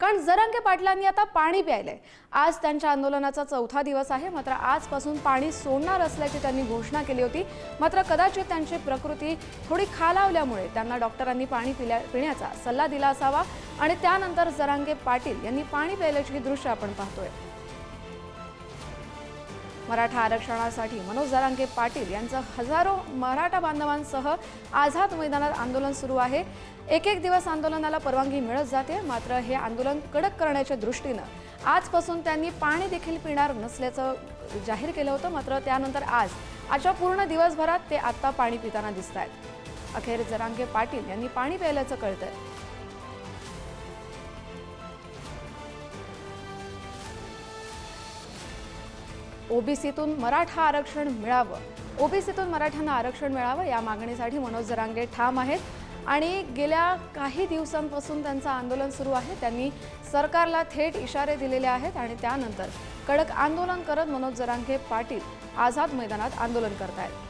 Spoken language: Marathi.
कारण जरांगे पाटलांनी आता पाणी प्यायलंय. आज त्यांच्या आंदोलनाचा चौथा दिवस आहे मात्र आजपासून पाणी सोडणार असल्याची त्यांनी घोषणा केली होती. मात्र कदाचित त्यांची प्रकृती थोडी खालावल्यामुळे त्यांना डॉक्टरांनी पाणी पिल्या पिण्याचा सल्ला दिला असावा आणि त्यानंतर जरांगे पाटील यांनी पाणी प्यायल्याची दृश्य आपण पाहतोय. मराठा आरक्षणासाठी मनोज जरांगे पाटील यांचं हजारो मराठा बांधवांसह आझाद मैदानात आंदोलन सुरू आहे. एक एक दिवस आंदोलनाला परवानगी मिळत जाते मात्र हे आंदोलन कडक करण्याच्या दृष्टीनं आजपासून त्यांनी पाणी देखील पिणार नसल्याचं जाहीर केलं होतं मात्र त्यानंतर आज आजच्या पूर्ण दिवसभरात ते आत्ता पाणी पिताना दिसत आहेत अखेर जरांगे पाटील यांनी पाणी प्यायल्याचं कळतंय. ओबीसीतून मराठा आरक्षण मिळावं. ओबीसीतून मराठ्यांना आरक्षण मिळावं या मागणीसाठी मनोज जरांगे ठाम आहेत. आणि गेल्या काही दिवसांपासून त्यांचं आंदोलन सुरू आहे. त्यांनी सरकारला थेट इशारे दिलेले आहेत आणि त्यानंतर कडक आंदोलन करत मनोज जरांगे पाटील आझाद मैदानात आंदोलन करतायत.